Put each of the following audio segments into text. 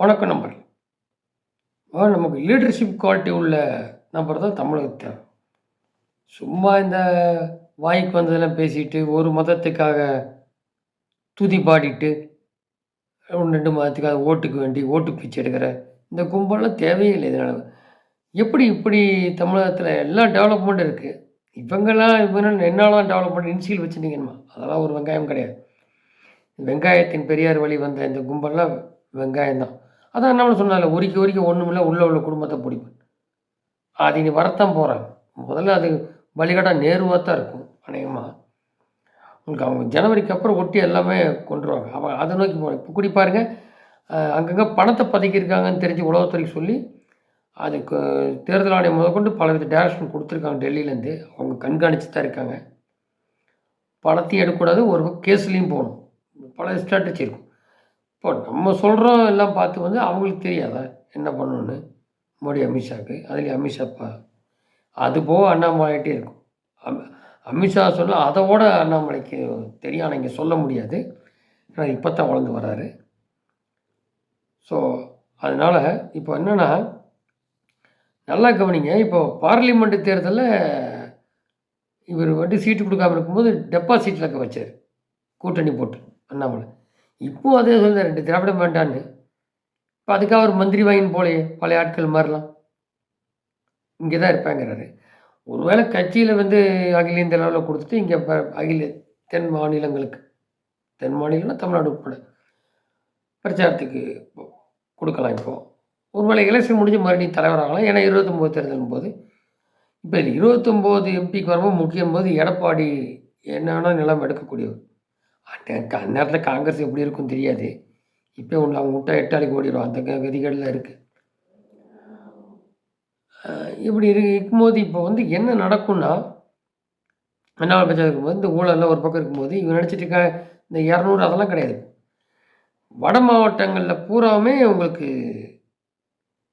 வணக்கம் நம்பர் நமக்கு leadership quality உள்ள நம்பர் தான் தமிழகத்துக்கு தேவை சும்மா இந்த வாய்க்கு வந்ததெல்லாம் பேசிட்டு ஒரு மதத்துக்காக துதி பாடிட்டு ஒன்று ரெண்டு மதத்துக்காக ஓட்டுக்கு வேண்டி ஓட்டு பிச்சை எடுக்கிற இந்த கும்பலாம் தேவையே இல்லை இதனால். எப்படி இப்படி தமிழகத்தில் எல்லா டெவலப்மெண்ட் இருக்குது இவங்கெல்லாம் இவங்க என்னாலாம் டெவலப்மெண்ட் இன்சியல் வச்சுருந்தீங்கம்மா. அதெல்லாம் ஒரு வெங்காயம் கிடையாது. வெங்காயத்தின் பெரியார் வழி வந்த இந்த கும்பல்லாம் வெங்காயம் தான் அதான் என்ன சொன்னால உரிக்க உரிக்க ஒன்றுமில்ல உள்ள உள்ள குடும்பத்தை பிடிப்பேன். அது இனி வரத்தான் போகிறாங்க முதல்ல அது வழிகாட்டா நேருவாக தான் இருக்கும் அநேகமாக உங்களுக்கு அவங்க ஜனவரிக்கு அப்புறம் ஒட்டி எல்லாமே கொண்டுருவாங்க அவன் அதை நோக்கி போகிறாங்க இப்போ கூடி பாருங்க அங்கங்கே பணத்தை பதுக்கியிருக்காங்கன்னு தெரிஞ்சு உளவுத்துறைக்கு சொல்லி அதுக்கு தேர்தல் ஆணையம் முதற்கொண்டு பலவித டேரக்ஷன் கொடுத்துருக்காங்க டெல்லியிலேருந்து. அவங்க கண்காணித்து தான் இருக்காங்க. பணத்தையும் எடுக்கக்கூடாது ஒரு கேஸ்லேயும் போகணும். பல ஸ்ட்ராட்டஜி இருக்கும். இப்போ நம்ம சொல்கிறோம் எல்லாம் பார்த்து வந்து அவங்களுக்கு தெரியாதா? என்ன பண்ணணும்னு? மோடி அமித்ஷாவுக்கு. அதுலேயும் அமித்ஷா பா அது போக அண்ணாமலைகிட்டே இருக்கும். அம் அமித்ஷா சொல்ல அதை விட அண்ணாமலைக்கு தெரியும். ஆனால் இங்கே சொல்ல முடியாது. ஏன்னா இப்போ தான் வளர்ந்து வர்றாரு ஸோ அதனால் இப்போ என்னென்னா நல்லா கவனிங்க. இப்போ பார்லிமெண்ட் தேர்தலில் இவர் வந்து சீட்டு கொடுக்காம இருக்கும்போது டெபாசிட்டில் இருக்க வச்சார். கூட்டணி போட்டு அண்ணாமலை. இப்போ அதே சொல்ல ரெண்டு திராவிடம் வேண்டான்னு இப்போ அதுக்காக ஒரு மந்திரி வாங்கின்னு போலையே பழைய ஆட்கள் மாதிரிலாம் இங்கே தான் இருப்பாங்கிறாரு. ஒருவேளை கட்சியில் வந்து அகில இந்திய அளவில் கொடுத்துட்டு இங்கே அகில தென் மாநிலங்களுக்கு தென் மாநிலம்னா தமிழ்நாடு உட்பட பிரச்சாரத்துக்கு கொடுக்கலாம் இப்போது ஒருவேளை எலெக்ஷன் முடிஞ்சு மறுபடியும் தலைவராகலாம் ஏன்னா இருபத்தொம்போது தேர்தலும் போது இப்போ இருபத்தொம்போது எம்பிக்கு வரும்போது முக்கியம் போது எடப்பாடி என்னன்னா நிலம் எடுக்கக்கூடியவர்? அந்நேரத்தில் காங்கிரஸ் எப்படி இருக்கும் தெரியாது. இப்போ ஒன்று அவங்க விட்டா எட்டாளிக்கு ஓடிடும் அந்த கதிகளில் இருக்குது இப்படி இருக்கு இருக்கும்போது இப்போ வந்து என்ன நடக்கும்னா அண்ணாமலை பிரச்சாரம் இருக்கும்போது இந்த ஊழல்லாம் ஒரு பக்கம் இருக்கும்போது இவங்க நினச்சிட்டு இருக்க இந்த இரநூறு அதெல்லாம் கிடையாது. வட மாவட்டங்களில் பூராவுமே உங்களுக்கு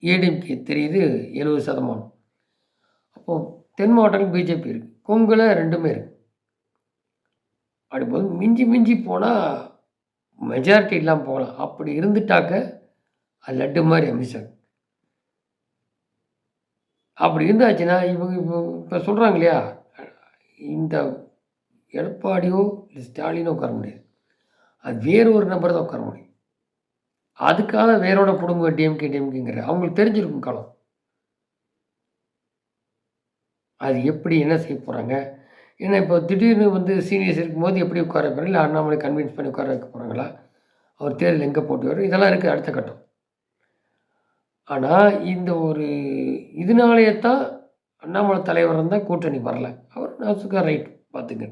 ஏடிஎம்கே தெரியுது எழுபது சதமானம். அப்போது தென் மாவட்டங்கள் பிஜேபி இருக்குது கொங்குல ரெண்டுமே இருக்குது அப்படிம்போது மிஞ்சி மிஞ்சி போனால் மெஜாரிட்டி இல்லாமல் போகலாம். அப்படி இருந்துட்டாக்க அது லட்டு மாதிரி அமித்ஷா அப்படி இருந்தாச்சுன்னா இவங்க இப்போ இப்போ சொல்கிறாங்க இல்லையா? இந்த எடப்பாடியோ இல்லை ஸ்டாலினோ உட்கார முடியாது. அது வேறு ஒரு நம்பர் தான் உட்கார முடியும். அதுக்காக வேரோட பிடுங்க டிஎம்கே டிஎம்கேங்கிற அவங்களுக்கு தெரிஞ்சிருக்கும் காலம். அது எப்படி என்ன செய்ய போகிறாங்க ஏன்னா இப்போ திடீர்னு வந்து சீனியர்ஸ் இருக்கும்போது எப்படி உட்கார வைப்பாங்க இல்லை அண்ணாமலை கன்வின்ஸ் பண்ணி உட்கார வைக்க போகிறாங்களா அவர் தேர்தல் எங்கே போட்டு வரும் இதெல்லாம் இருக்குது அடுத்த கட்டம். ஆனால் இந்த ஒரு இதனாலேயே தான் அண்ணாமலை தலைவர் இருந்தால் கூட்டணி வரல. அவர் நாசுக்கா ரைட் பார்த்துங்க.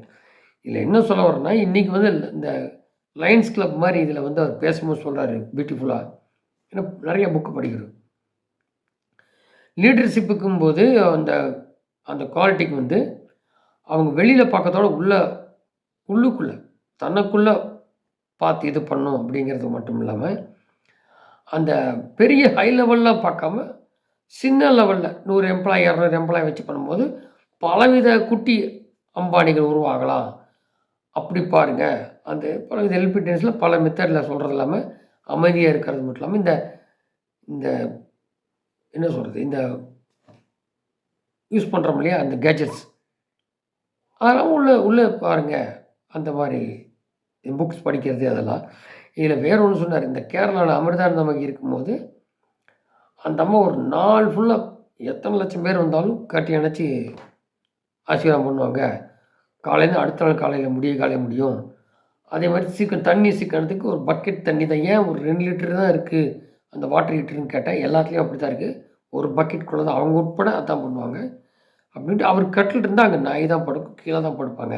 இதில் என்ன சொல்ல வரேன்னா இன்றைக்கி வந்து இந்த லயன்ஸ் கிளப் மாதிரி இதில் வந்து அவர் பேசும்போது சொல்கிறாரு பியூட்டிஃபுல்லாக ஏன்னா நிறைய புக்கு படிக்கிறோம் லீடர்ஷிப்புக்கும் போது அந்த அந்த குவாலிட்டிக்கு வந்து அவங்க வெளியில் பார்க்கறதோட உள்ள உள்ளுக்குள்ளே தனக்குள்ளே பார்த்து இது பண்ணும் அப்படிங்கிறது மட்டும் இல்லாமல் அந்த பெரிய ஹை லெவலில் பார்க்காம சின்ன லெவலில் நூறு எம்ப்ளாயி இரநூறு எம்ப்ளாயி வச்சு பண்ணும்போது பலவித குட்டி அம்பானிகள் உருவாகலாம். அப்படி பாருங்கள் அந்த பலவித எல்பிடென்ஸில் பல மெத்தடில் சொல்கிறது இல்லாமல் அமைதியாக இருக்கிறது மட்டும் இல்லாமல் இந்த இந்த என்ன சொல்கிறது இந்த யூஸ் பண்ணுறோம் இல்லையா? அந்த கேஜெட்ஸ் அதெல்லாம் உள்ளே உள்ளே பாருங்கள் அந்த மாதிரி புக்ஸ் படிக்கிறது அதெல்லாம். இதில் வேற ஒன்று சொன்னார். இந்த கேரளாவில் அமிர்தானந்தமகி இருக்கும்போது அந்த அம்மா ஒரு நாள் ஃபுல்லாக எத்தனை லட்சம் பேர் வந்தாலும் கட்டி அணைச்சி ஆசீர்வாதம் பண்ணுவாங்க. காலையிலேருந்து அடுத்த நாள் காலையில் முடிய காலையில் முடியும். அதே மாதிரி சீக்கிரம் தண்ணி சீக்கிரத்துக்கு ஒரு பக்கெட் தண்ணி தான். ஏன் ஒரு ரெண்டு லிட்டர் தான் இருக்குது அந்த வாட்டர் ஹீட்டர்னு கேட்டால் எல்லாத்துலேயும் அப்படி தான் இருக்குது ஒரு பக்கெட்டுக்குள்ளே தான் அவங்க உட்பட அதான் பண்ணுவாங்க. அப்படின்ட்டு அவர் கட்டில் இருந்தால் அங்கே நாய் தான் படுக்கும் கீழே தான் படுப்பாங்க.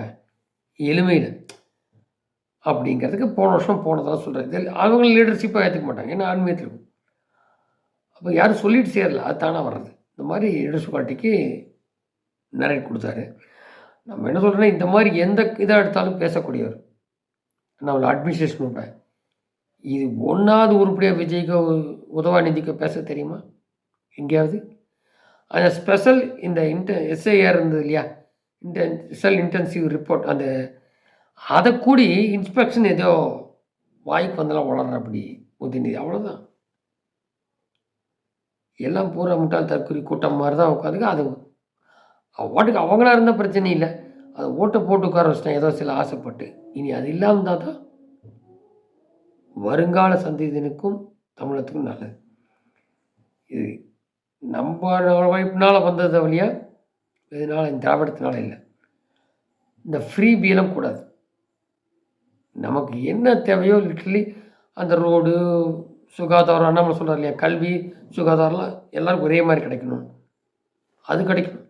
எளிமையில். அப்படிங்கிறதுக்கு போன வருஷம் போனதாக சொல்கிறாரு அவங்க லீடர்ஷிப்பாக ஏற்றுக்க மாட்டாங்க. ஏன்னா ஆன்மீகத்தில் இருக்கும். அப்போ யாரும் சொல்லிட்டு சேரல. அது தானாக வர்றது. இந்த மாதிரி லீடர்ஷிப் பார்ட்டிக்கு நிறைய கொடுத்தாரு. நம்ம என்ன சொல்கிறோன்னா இந்த மாதிரி எந்த இதாக எடுத்தாலும் பேசக்கூடியவர். நம்மளை அட்மினிஸ்ட்ரேஷன் விட்ட இது ஒன்றாவது உருப்படியாக விஜய்க்கோ உதவாநிதிக்கோ பேச தெரியுமா? எங்கேயாவது? அந்த ஸ்பெஷல் இந்த இன்ட எஸ்ஐஆர் இருந்தது இல்லையா? இன்டென் ஸ்பெஷல் இன்டென்சிவ் ரிப்போர்ட் அந்த அதை கூடி இன்ஸ்பெக்ஷன் ஏதோ வாய்க்கு வந்தெல்லாம் வளர்ற அப்படி உதயநிதி அவ்வளோதான் எல்லாம் பூரா முட்டாள் தற்கொலை கூட்டம் மாதிரி தான் உட்காந்துக்க. அது அவ அவங்களா இருந்தால் பிரச்சனை இல்லை. அதை ஓட்டை போட்டு உட்கார வச்சிட்டேன். ஏதோ சில ஆசைப்பட்டு. இனி அது இல்லாமல் இருந்தால் தான் வருங்கால சந்ததியினருக்கும் தமிழத்துக்கும் நல்லது. இது நம்ம உழைப்பினால் வந்தது வழியா இதனால் இந்த திராவிடத்தினால இல்லை. இந்த ஃப்ரீ பீலம் கூடாது. நமக்கு என்ன தேவையோ லிட்ரலி அந்த ரோடு சுகாதாரம் நம்ம சொல்கிறார் இல்லையா கல்வி சுகாதாரம்லாம் எல்லாருக்கும் ஒரே மாதிரி கிடைக்கணும். அது கிடைக்கணும்.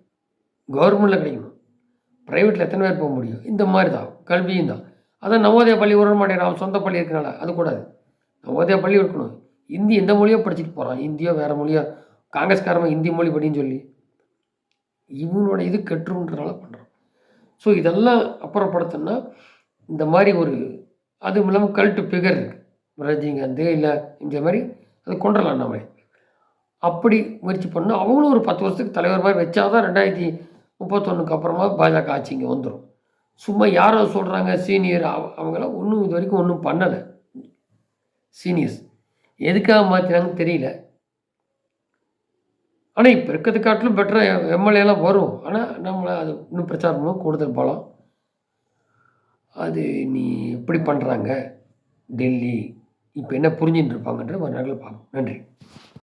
கவர்மெண்ட்டில் கிடைக்கணும். ப்ரைவேட்டில் எத்தனை பேர் போக முடியும்? இந்த மாதிரி தான். கல்வியும் தான். அதான் நவோதய பள்ளி விட மாட்டேன் அவன் சொந்த பள்ளி இருக்கனால. அது கூடாது. நவோதய பள்ளி இருக்கணும். இந்தி எந்த மொழியோ படிச்சுட்டு போகிறான் இந்தியோ வேறு மொழியோ. காங்கிரஸ்காரன் ஹிந்தி மொழி படின்னு சொல்லி இவனோட இது கெட்டுருன்றனால பண்ணுறான் ஸோ இதெல்லாம் அப்புறப்படுத்தணும்னா இந்த மாதிரி ஒரு அதுவும் இல்லாமல் கல்ட்டு பிகர் இருக்குது ரஜினிகாந்த் இல்லை இந்த மாதிரி அது கொண்டுடலாம் நம்மளே. அப்படி முயற்சி பண்ணால் அவங்களும் ஒரு பத்து வருஷத்துக்கு தலைவர் மாதிரி வச்சாதான் ரெண்டாயிரத்தி முப்பத்தொன்னுக்கு அப்புறமா பாஜக ஆட்சி இங்கே வந்துடும் சும்மா யாரோ சொல்கிறாங்க சீனியர் அவங்களாம் ஒன்றும் இது வரைக்கும் ஒன்றும் பண்ணலை. சீனியர்ஸ். எதுக்காக மாற்றினாங்கன்னு தெரியல. ஆனால் இப்போ இருக்கிறது காட்டிலும் பெட்டராக எம்எல்ஏலாம் வரும். ஆனால் நம்மளை அது இன்னும் பிரச்சாரம் கூடுதல் பலம். அது நீ எப்படி பண்ணுறாங்க டெல்லி இப்போ என்ன புரிஞ்சுட்டு இருப்பாங்கன்ற ஒரு நாளில் பார்ப்போம். நன்றி.